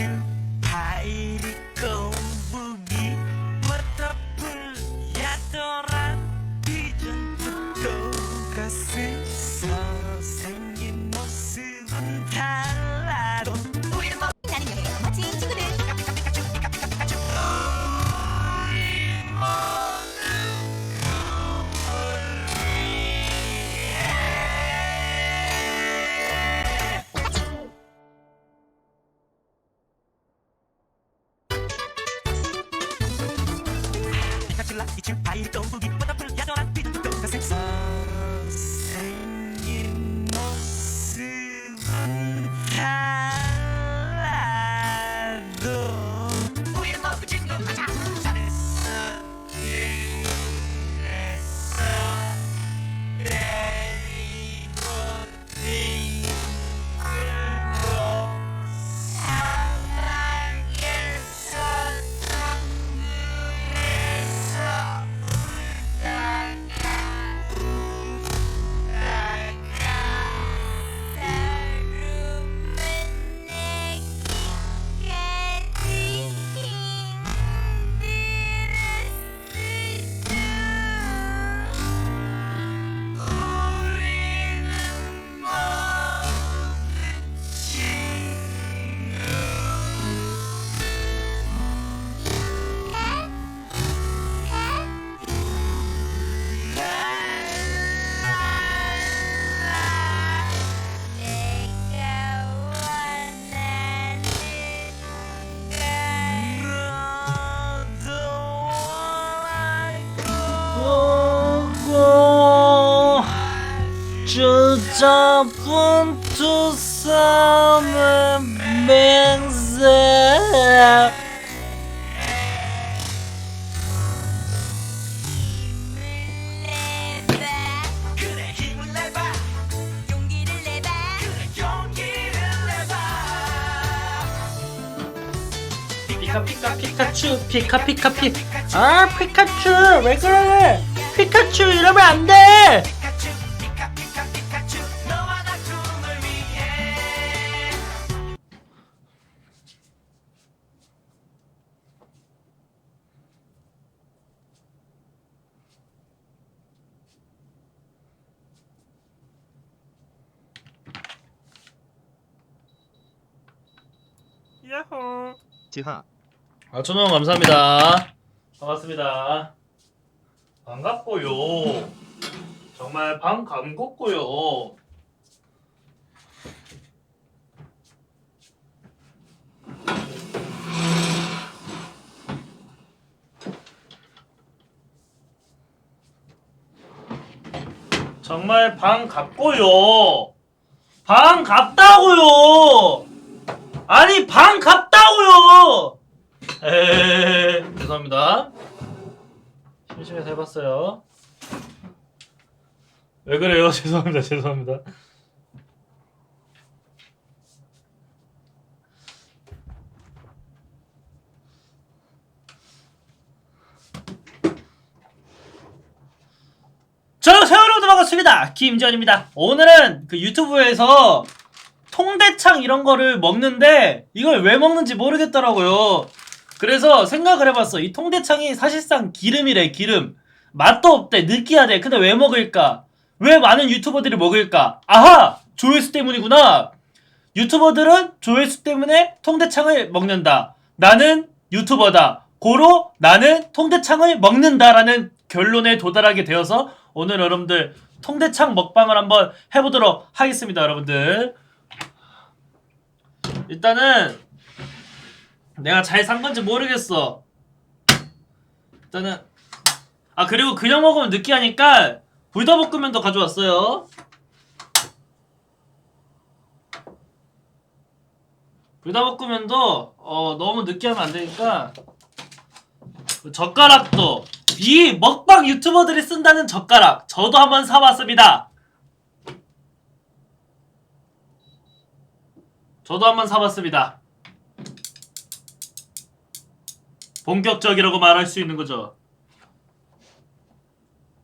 you. 콜라 이층 파이리 떡국이 워터 내봐 피카 피카 피카츄 피카 피카 피아 피카츄 왜 그래 피카츄 이러면 안돼 야호 지하. 아 천원 감사합니다. 반갑습니다. 반갑고요. 정말 반갑고요. 정말 반갑고요. 반갑다고요 아니 반갑다고요! 에이 죄송합니다. 심심해서 해봤어요. 왜 그래요? 죄송합니다 죄송합니다. 저 세월호도 반갑습니다. 김지현입니다. 오늘은 그 유튜브에서 통대창 이런 거를 먹는데 이걸 왜 먹는지 모르겠더라고요. 그래서 생각을 해봤어. 이 통대창이 사실상 기름이래, 기름. 맛도 없대, 느끼하대. 근데 왜 먹을까? 왜 많은 유튜버들이 먹을까? 아하! 조회수 때문이구나. 유튜버들은 조회수 때문에 통대창을 먹는다. 나는 유튜버다. 고로 나는 통대창을 먹는다라는 결론에 도달하게 되어서 오늘 여러분들 통대창 먹방을 한번 해보도록 하겠습니다, 여러분들. 일단은 내가 잘 산 건지 모르겠어. 일단은 아 그리고 그냥 먹으면 느끼하니까 불닭볶음면도 가져왔어요. 불닭볶음면도 어 너무 느끼하면 안 되니까 그 젓가락도 이 먹방 유튜버들이 쓴다는 젓가락 저도 한번 사봤습니다. 저도 한번 사봤습니다. 본격적이라고 말할 수 있는 거죠.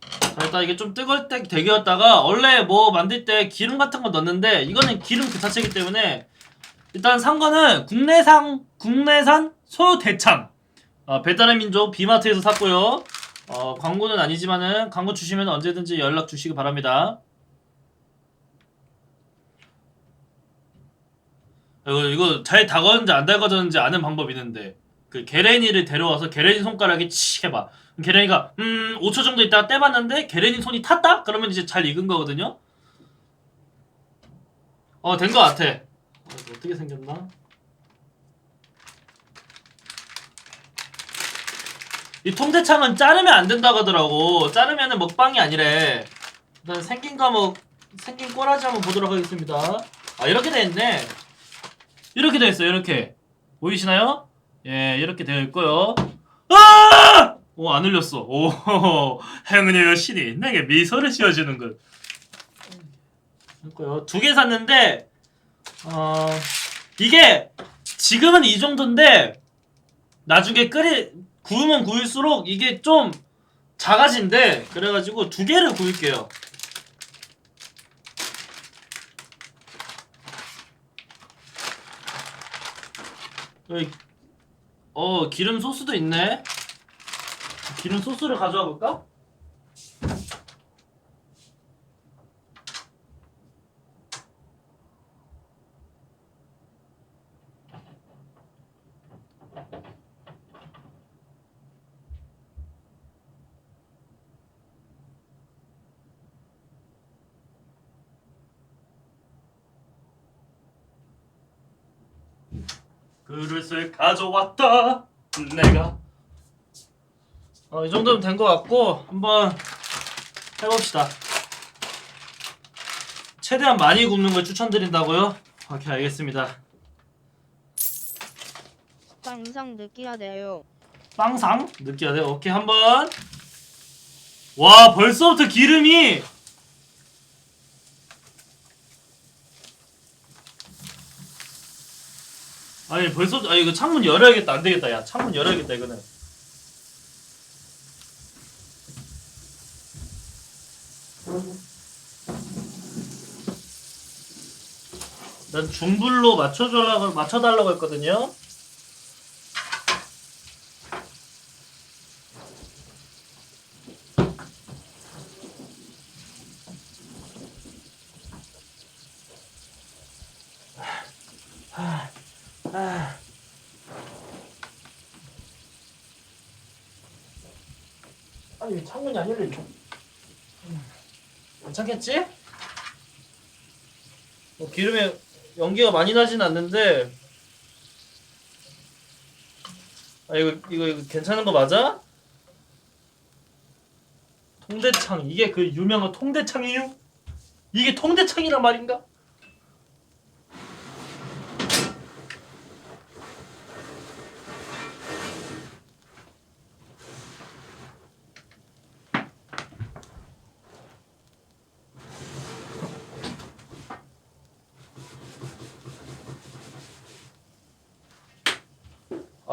자, 일단 이게 좀 뜨거울 때 되게였다가 원래 뭐 만들 때 기름 같은 거 넣는데 이거는 기름 그 자체이기 때문에 일단 산 거는 국내산 국내산 소유 대창 어, 배달의 민족 비마트에서 샀고요. 어, 광고는 아니지만은 광고 주시면 언제든지 연락 주시기 바랍니다. 이거 이거 잘 다가졌는지 안 다가졌는지 아는 방법이 있는데 그 게레니를 데려와서 게레니 손가락에 치 해봐. 게레니가 음 5초 정도 있다가 떼봤는데 게레니 손이 탔다? 그러면 이제 잘 익은 거거든요. 어 된 거 같아. 어, 어떻게 생겼나? 이 통대창은 자르면 안 된다고 하더라고. 자르면은 먹방이 아니래. 일단 생긴 거 뭐, 생긴 꼬라지 한번 보도록 하겠습니다. 아, 이렇게 돼 있네. 이렇게 돼 있어요, 이렇게. 보이시나요? 예, 이렇게 되어 있고요. 아! 오, 안 흘렸어. 오, 행운의 여신이 내게 미소를 씌워주는군. 있고요. 두 개 샀는데, 어, 이게 지금은 이 정도인데, 나중에 끓이, 구우면 구울수록 이게 좀 작아진대. 그래가지고 두 개를 구울게요. 어, 기름 소스도 있네. 기름 소스를 가져와 볼까? 그릇을 가져왔다. 내가. 어, 이 정도면 된 것 같고 한번 해봅시다. 최대한 많이 굽는 걸 추천드린다고요? 오케이 알겠습니다. 빵상 느끼야 돼요. 빵상 느껴야 돼. 오케이 한번. 와 벌써부터 기름이 아니 벌써 아 이거 창문 열어야겠다. 안 되겠다. 야 창문 열어야겠다 이거는. 난 중불로 맞춰달라고 맞춰달라고 했거든요. 아니 왜 창문이 안? 음. 괜찮겠지? 뭐 기름에 연기가 많이 나진 않는데 아 이거 이거 이거 괜찮은 거 맞아? 통대창 이게 그 유명한 통대창이유? 이게 통대창이란 말인가?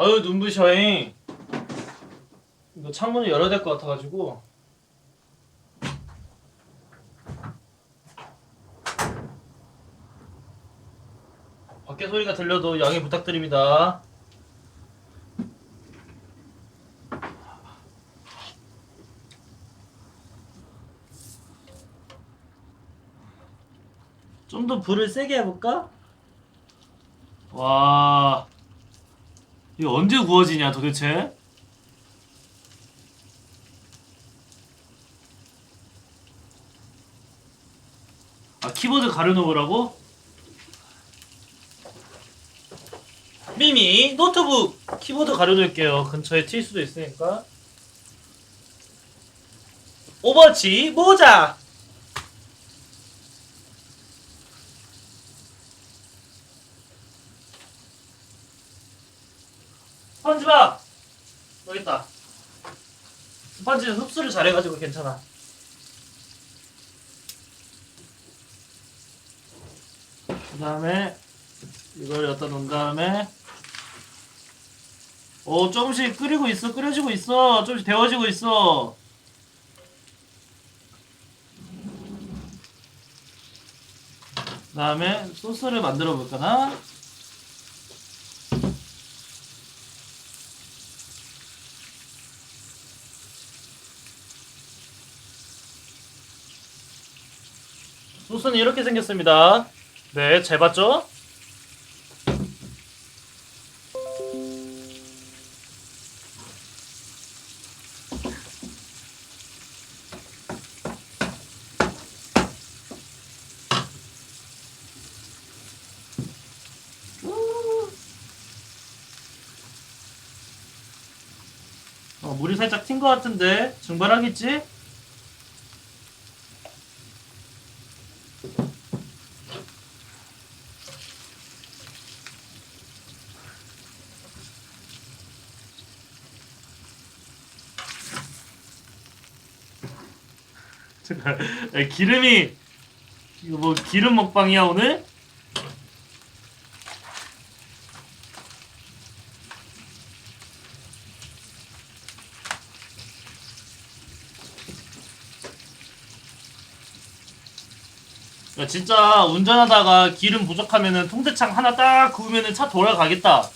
아유 눈부셔잉. 이거 창문을 열어야 될 것 같아가지고. 밖에 소리가 들려도 양해 부탁드립니다. 좀 더 불을 세게 해볼까? 와 이거 언제 구워지냐 도대체? 아 키보드 가려놓으라고? 미미 노트북 키보드 가려놓을게요 근처에 튈 수도 있으니까 오버워치 모자 스펀지밥! 여기 있다. 스펀지는 흡수를 잘해가지고 괜찮아. 그 다음에 이걸 갖다 놓은 다음에 오 조금씩 끓이고 있어 끓여지고 있어. 조금씩 데워지고 있어. 그 다음에 소스를 만들어 볼까나 소스는 이렇게 생겼습니다. 네, 잘 봤죠? 어, 물이 살짝 튄 것 같은데 증발하겠지? 잠깐, 야, 기름이 이거 뭐 기름 먹방이야 오늘? 야 진짜 운전하다가 기름 부족하면은 통대창 하나 딱 구우면은 차 돌아가겠다.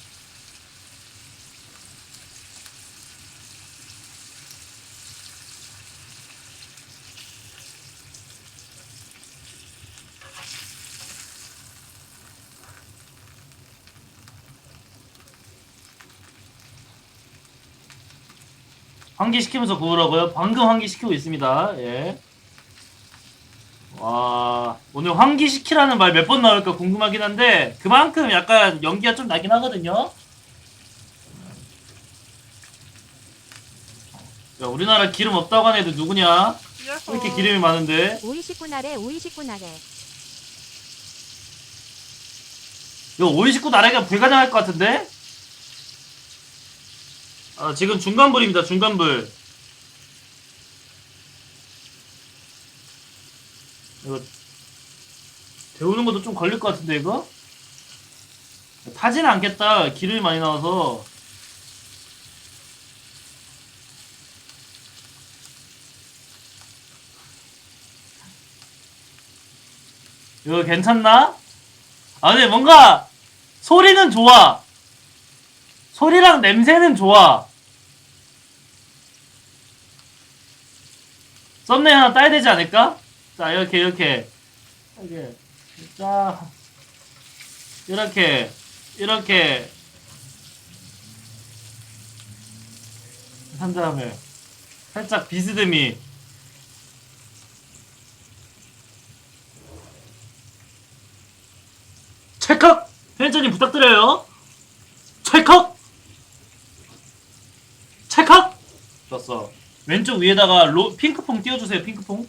환기시키면서 구우라고요? 방금 환기시키고 있습니다. 예. 와 오늘 환기시키라는 말 몇 번 나올까 궁금하긴 한데 그만큼 약간 연기가 좀 나긴 하거든요. 야 우리나라 기름 없다고 하는 애들 누구냐? 왜 이렇게 기름이 많은데? 오이시꾼 아래 오이시꾼 아래 이거 오이식구 나라가 불가능할 것 같은데? 아 지금 중간불입니다 중간불. 이거 데우는 것도 좀 걸릴 것 같은데 이거? 타지는 않겠다. 기름이 많이 나와서. 이거 괜찮나? 아 근데 뭔가 소리는 좋아. 소리랑 냄새는 좋아 썸네일 하나 따야 되지 않을까? 자 이렇게 이렇게. 이렇게. 자 이렇게 이렇게. 한 다음에 살짝 비스듬히. 찰칵! 편집자님 부탁드려요. 찰칵! 찰칵! 좋았어 왼쪽 위에다가 로, 핑크퐁 띄워주세요 핑크퐁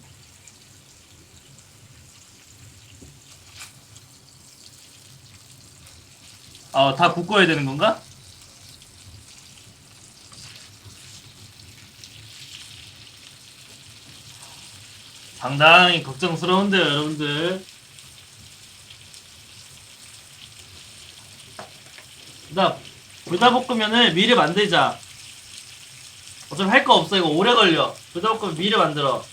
아, 다 굽고야 되는 건가? 상당히 걱정스러운데요, 여러분들. 나 불닭볶음면을 미리 만들자. 어차피 할 거 없어, 이거 오래 걸려. 불닭볶음면 미리 만들어.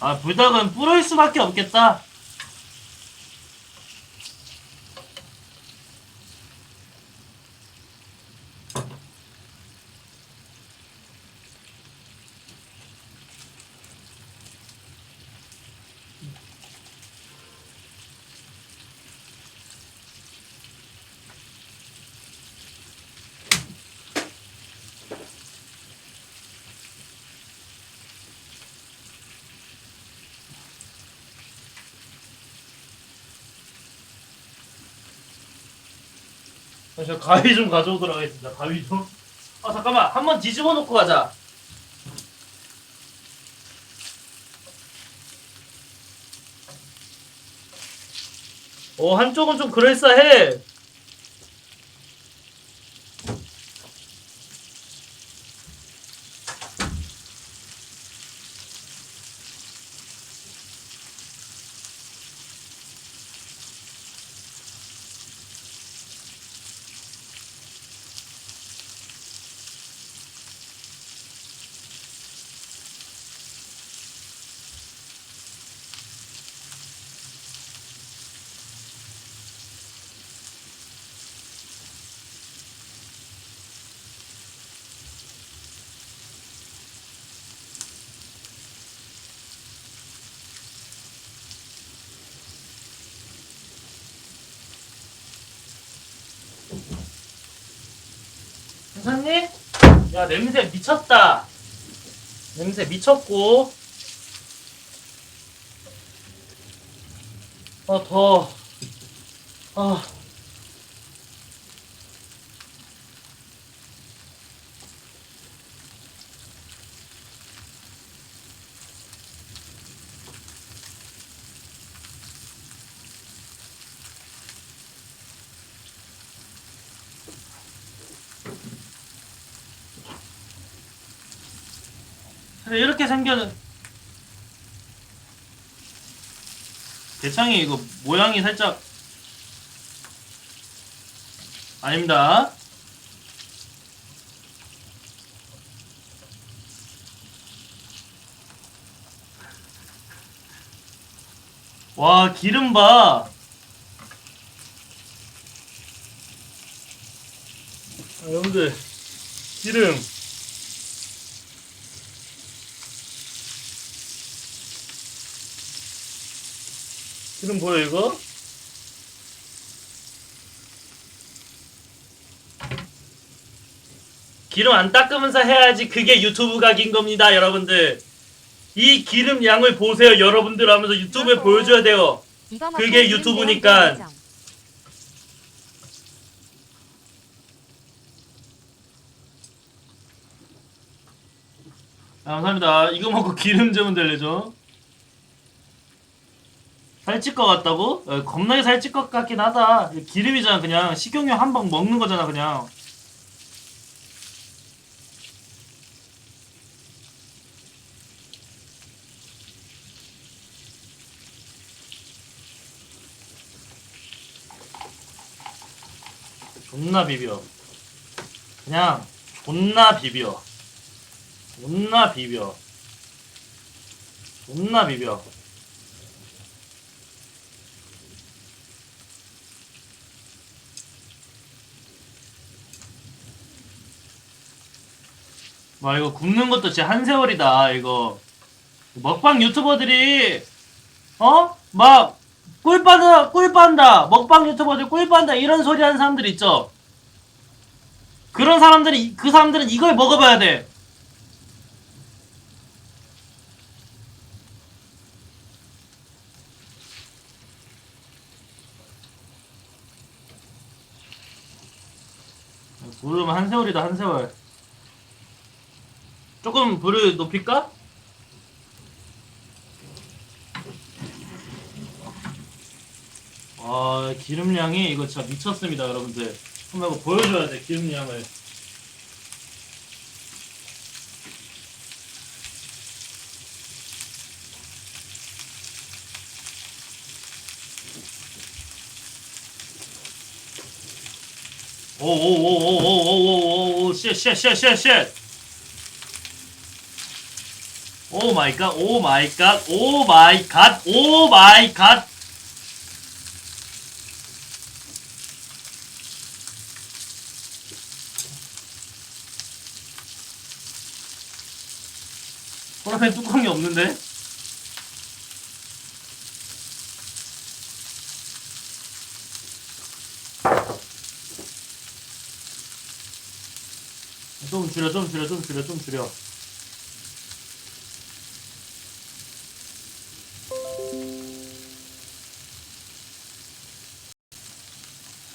아, 불닭은 불을 수밖에 없겠다. 저 가위 좀 가져오도록 하겠습니다. 가위 좀. 아 잠깐만 한 번 뒤집어 놓고 가자. 어 한쪽은 좀 그럴싸해. 괜찮니? 야 냄새 미쳤다. 냄새 미쳤고. 어 더워. 아. 그래 이렇게 생겨는 대창이 이거 모양이 살짝 아닙니다. 와 기름 봐. 아, 여러분들 기름. 기름 보여 이거? 기름 안 닦으면서 해야지 그게 유튜브 각인 겁니다 여러분들. 이 기름 양을 보세요 여러분들 하면서 유튜브에 보여줘야 돼요. 이거 먹고 그게 유튜브니까. 아, 감사합니다. 이거 먹고 기름 좀 될래죠 살찔 것 같다고? 어, 겁나게 살찔 것 같긴 하다 기름이잖아 그냥 식용유 한 방 먹는 거잖아 그냥 존나 비벼. 그냥 존나 비벼. 존나 비벼. 존나 비벼. 와 이거 굽는 것도 진짜 한 세월이다 이거. 먹방 유튜버들이 어? 막꿀 빠다 꿀 빤다. 먹방 유튜버들 꿀 빤다. 이런 소리 하는 사람들 있죠? 그런 사람들이 그 사람들은 이걸 먹어봐야 돼. 부르면 한 세월이다 한 세월 조금 불을 높일까? 아 기름량이 이거 진짜 미쳤습니다 여러분들 한번 이거 보여줘야 돼 기름량을 오오오오오오오오오 쉣쉣쉣쉣쉣 오 마이 갓, 오 마이 갓, 오 마이 갓, 오 마이 갓. 호라펜 뚜껑이 없는데? 좀 줄여, 좀 줄여, 좀 줄여, 좀 줄여.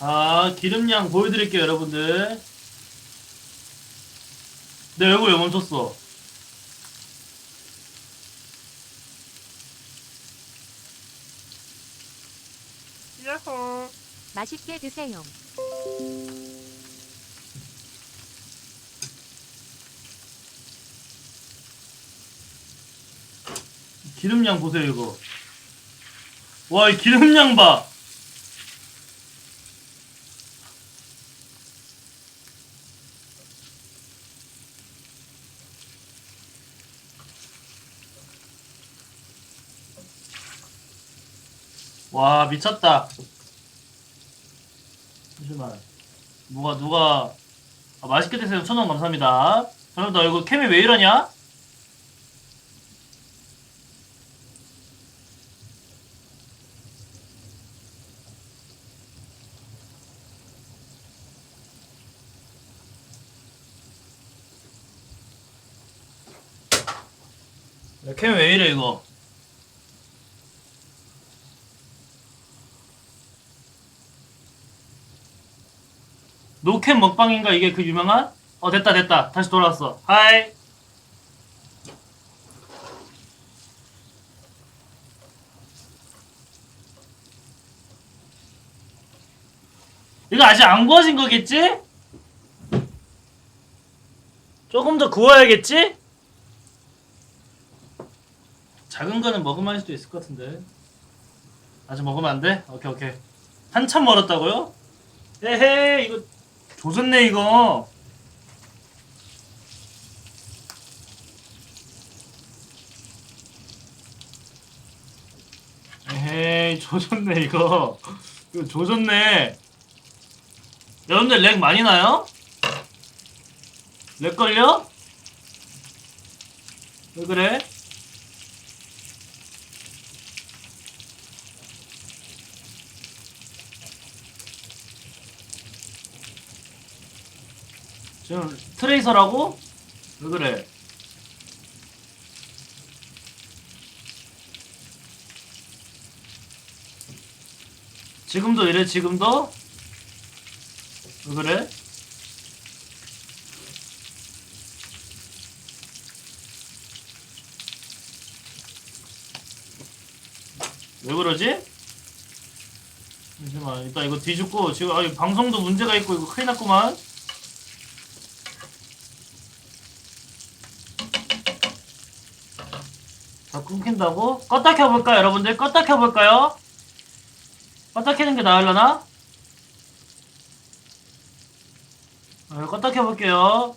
자, 기름량 보여드릴게요, 여러분들. 내 얼굴 왜 멈췄어? 맛있게 드세요. 기름량 보세요, 이거. 와, 이 기름량 봐! 와, 미쳤다. 잠시만. 누가, 누가, 아, 맛있게 드세요. 천원 감사합니다. 여러분, 나 이거 캠이 왜 이러냐? 캠이 왜 이래, 이거? 노캔 먹방인가 이게 그 유명한? 어 됐다 됐다 다시 돌아왔어 하이 이거 아직 안 구워진 거겠지? 조금 더 구워야겠지? 작은 거는 먹으면 할 수도 있을 것 같은데 아직 먹으면 안 돼? 오케이 오케이 한참 멀었다고요? 에헤 이거 조졌네 이거 에헤이 조졌네 이거 이거 조졌네 여러분들 렉 많이 나요? 렉 걸려? 왜 그래? 지금 트레이서라고? 왜 그래? 지금도 이래 지금도? 왜 그래? 왜 그러지? 잠시만 일단 이거 뒤집고 지금 아, 이 방송도 문제가 있고 이거 큰일 났구만 끊긴다고? 껐다 켜볼까요 여러분들? 껐다 켜볼까요? 껐다 켜는 게 나으려나? 아, 껐다 켜볼게요